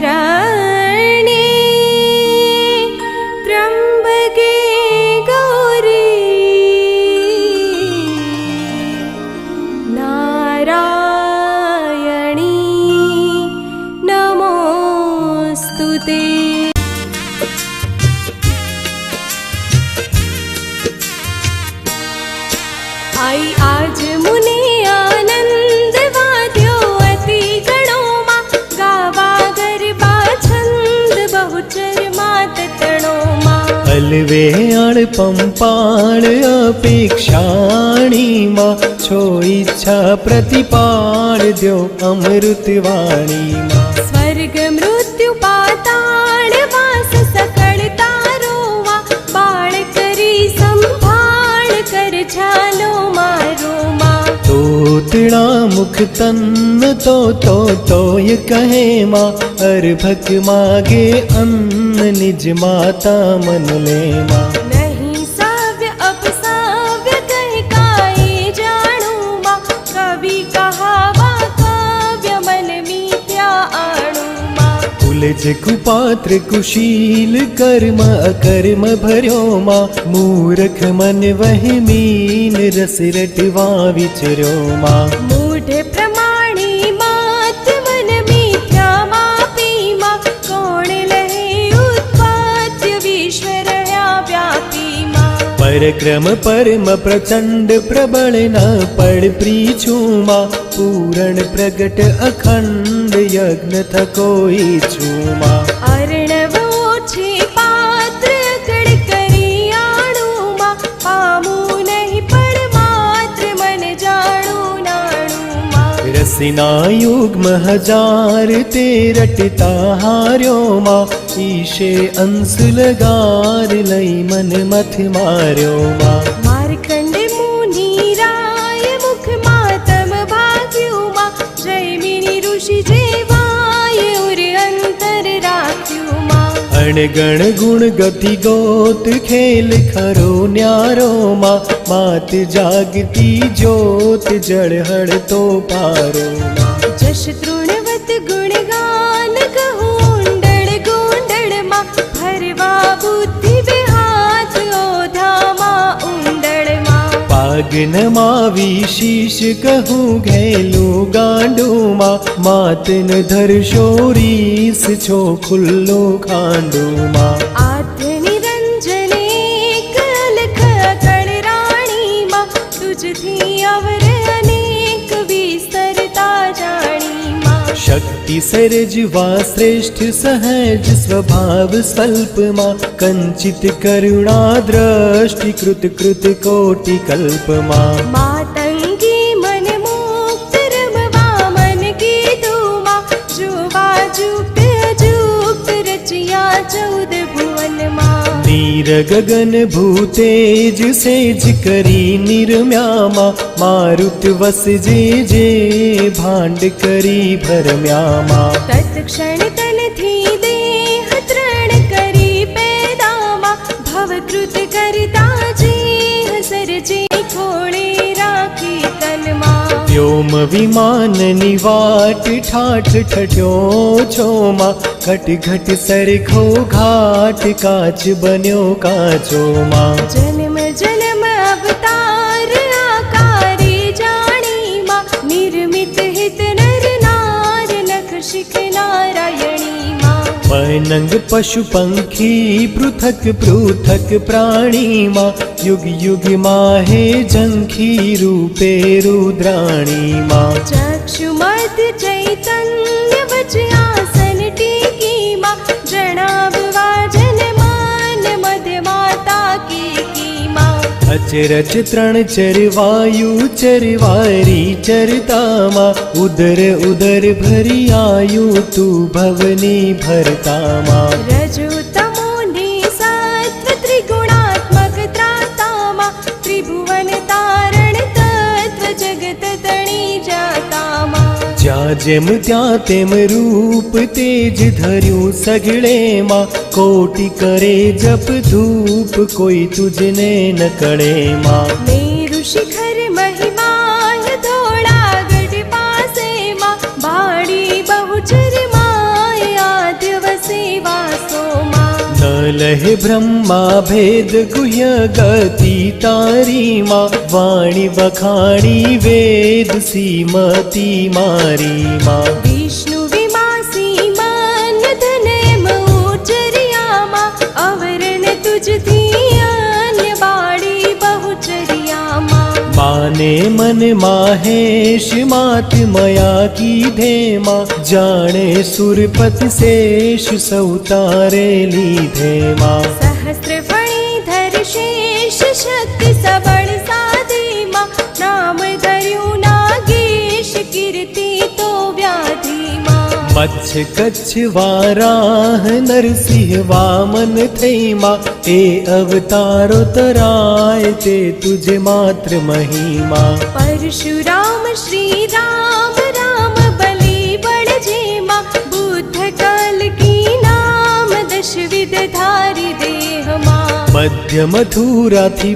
será. अपेक्षाणि मा छो इच्छा प्रतिपाण द्यो प्रतिपा स्वर्ग मृत्यु पाताण वास सकळ तारो वा। बाळ करी संभाळ कर छालो मारो मा। तोतड़ा मुख पाणालो तो तो तन् कहे मा। अर्भक मागे अन्न निज माता मन लेमा नहीं साव्य अब साव्य कह काई जाणू मा कवि कहावा काव्य मन मीत्या आणू मा उलझ कुपात्र कुशील कर्म अकर्म भर्यो मा मूर्ख मन वह मीन रस रसरटवा विचरो क्रम परम प्रचण्ड प्रबल नीमा पूरण प्रगट अखण्ड यज्ञ अखण्डी पात्र मन जाणुरसिना युग् मजार तेरटिता हार्यो मा ઈશે અંશ લગાર લઈ મન મથ માર્યો માં માર્કંડ મુનિ રાય મુખ માતમ ભાગ્યું માં જૈમિની ઋષિ જેવાય ઉર અંતર રાખ્યું માં અણગણ ગુણ ગતિ ગોત ખેલ ખરો ન્યારો માં માત જાગતી જ્યોત જળહળ તો પારો માં જશ તૃણવત પાગનમાં વિશીષ કહું ઘેલું ગાંડુમાં માતન ધરશો રીસ છો ખુલ્લો ખાંડુમાં. शक्ति सरज वा श्रेष्ठ सहज स्वभाव स्वल्पमा कञ्चित् करुणा दृष्टिकृतकृत कोटि कल्पमा। ગગન ભૂતેજ સેજ કરી નિરમ્યામાં મારુત વસજે જે ભાંડ કરી ભરમ્યામાં તત્ક્ષણ તનથી દેહ ત્રણ કરી પેદામાં ભવકૃત કરતા વ્યોમ વિમાનની વાટ ઠાઠ ઠઠ્યો છોમાં. ઘટ ઘટ સરખો ઘાટ કાચ બન્યો કાચોમાં. જન્મ જન્મ પનંગ પશુ પંખી પૃથક પૃથક પ્રાણીમાં યુગ યુગમાં હે જંખી રૂપે રુદ્રાણીમાં ચક્ષુ મધ ચૈતન્ય વચ અચરજ ત્રણ ચરવાયુ ચરવારી ચરતામાં ઉદર ઉદર ભરી આયુ તું ભવની ભરતામાં. રજુ જ્યાં જેમ ત્યાં તેમ રૂપ તેજ ધર્યું સગળેમાં કોટી કરે જપ ધૂપ કોઈ તુજને ન કળેમાં મેરુ શિખર લહે બ્રહ્મા ભેદ ગુહ્ય ગતિ તારી માં વાણી વખાણી વેદ સીમતી મારી માં વિષ્ણુ વિમાસી માન ધન ઉચરિયામાં અવરણ તુજથી जाने मन माहेश मात मया की धेमा। जाने सुरपति शेष सौतारे ली धेमा। सहस्त्र धर शेष शक्ति सबण મચ્છ કચ્છ વારાહ નરસિંહ વામન થઈમાં એ અવતારો તરાય તે તુજે માત્ર મહિમા પરશુરામ શ્રી રામ રામ બલિ બળ જેમાં બુદ્ધ કલકી નામ દશવિધ ધારી દેહમાં મધ્ય મથુરાથી